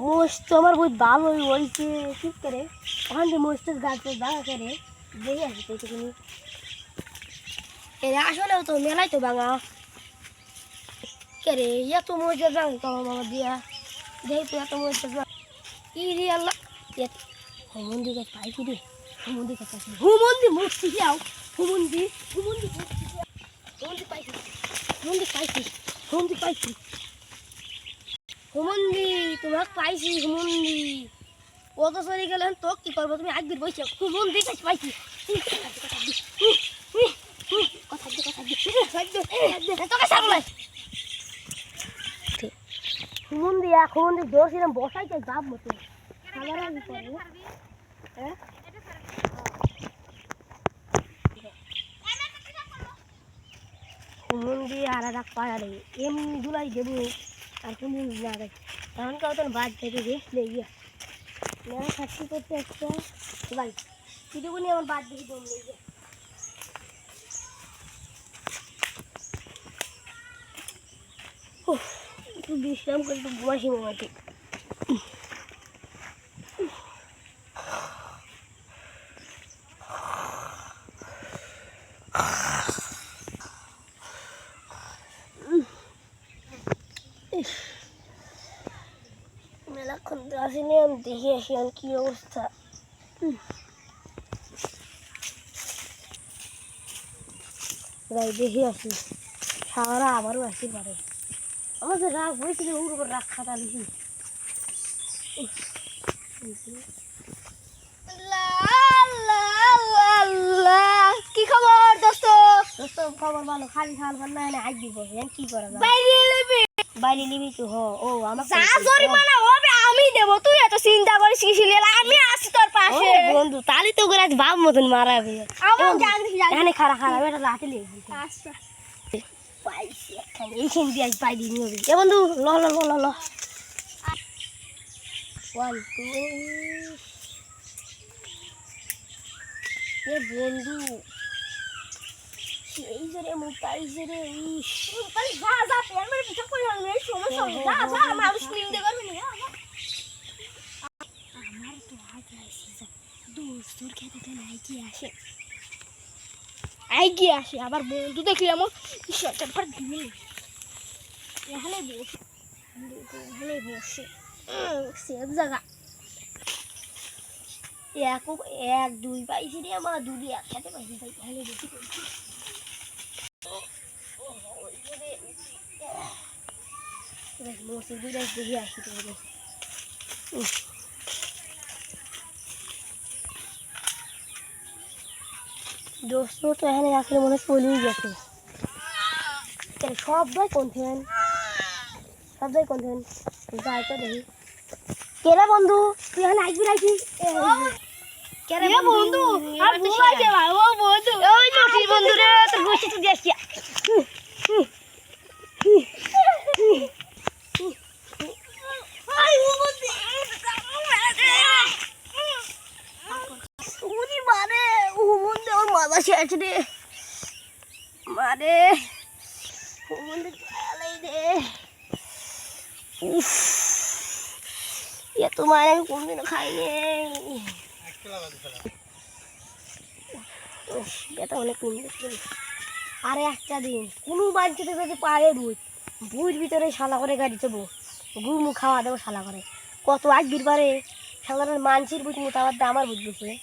মোষ তো আমার বহুত ভালো হয়েছে, ঠিক করে। ওখান থেকে মোষটার গাছ বাঙা করে দেখে আসি তো তুমি। এর আসলেও তো মেলাই তো বাঙা কে রে, এত মোষের বাঙা কমা মামা দিয়া। দেখি তো এত বাঙা ই রে আল্লাহ হুমন্দি গাছ পাই কি রে? হুমন্দি গাছ আছে হুমন্দি মূর্তি যাও হুমন্দি হুমন্দি যাও হুমন্দি পাইছি হুমন্দি পাইছি হুমন্দি পাইছি হুমন্দি তোমাকে পাইছি হুমন্দি কত সরি গেলেন তো কি করব? তুমি একদিন বসে হুমন্দি গাছ পাইছি। হুমন্দি হুমন্দি জোর ছিলাম বসাইতে যাব মতো আমার আগে করে আর এক পাড়া এমনি দুলাই দেবো। আর কোনো না দেয় তখন তখন বাদ থেকে রেস্ট নেই গিয়া খাচ্ছি করতে একটা বাড়ি কিছুক্ষণই আমার বাদ দেখি। দম নেই গিয়া বিশ্রাম করে একটু ঘুমাসি মামাটি মেলাক্ষণ তো আসেনি আমি দেখে আসি আমি কি অবস্থা। যাই দেখে আসি সারা আবারও আসি পারে। আমার যে রাগ হয়েছিল ওর উপর রাগ খাতা লিখি কি খবর দোস্ত? দোস্ত খবর ভালো খালি খাল ভালো না আজ দিব কি করা বাইরে নিবি? বাইরে নিবি তো হ। ও আমার জরিমানা আমি দেব তুই এত চিন্তা করিস লেলা? আমি আছি তোর পাশে। বন্ধু তালি তো করে আজ ভাব মতন মারাবে এখানে খারাপ খারাপ এটা লাঠি লেগে আচ্ছা। এইখান দিয়ে আজ পাই দিই নিবি এ বন্ধু ল ল ল ল ল। ওয়ান টু এ বন্ধু সেই যে মুখ পাইছে রে যা যা পেয়ার মেরে পিছা করে সমস্যা যা যা মানুষ নিন্দে করবে না আমার তো আজ আইসি দোস্তর খেতে আসে আবার বন্ধু দেখলি আমার পর দিবি এখানে বসে এখানে সেম জায়গা এক এক দুই পাইছি রে আমার দুই একসাথে পাইছি তাই এখানে বেশি দেখে আসি তো দোস্ত তো এখানে আসলে মনে চলেই গেছে। সবাই সব ভাই কোনথেন সব ভাই কোনথেন যাই তো দেখি। কেরা বন্ধু? তুই এখানে আসবি নাকি? কেরে বন্ধু? আর ভাই ও বন্ধু ওই বন্ধু রে তোর গোষ্ঠী তো দেখছি আই ও বন্ধু উনি মানে ও ওর মাথা রে। ও রে আমি কোনদিনও খাইনি। নিন্দে আরে একটা দিন, কোনো বাড়িতে যদি পায়ে বুঝ বুঝ ভিতরে শালা করে গাড়ি দেবো গুমু খাওয়া দেবো শালা করে। কত আগ বিরবারে সাধারণ মানসির বুঝ মতো আবার আমার বুঝ বুঝে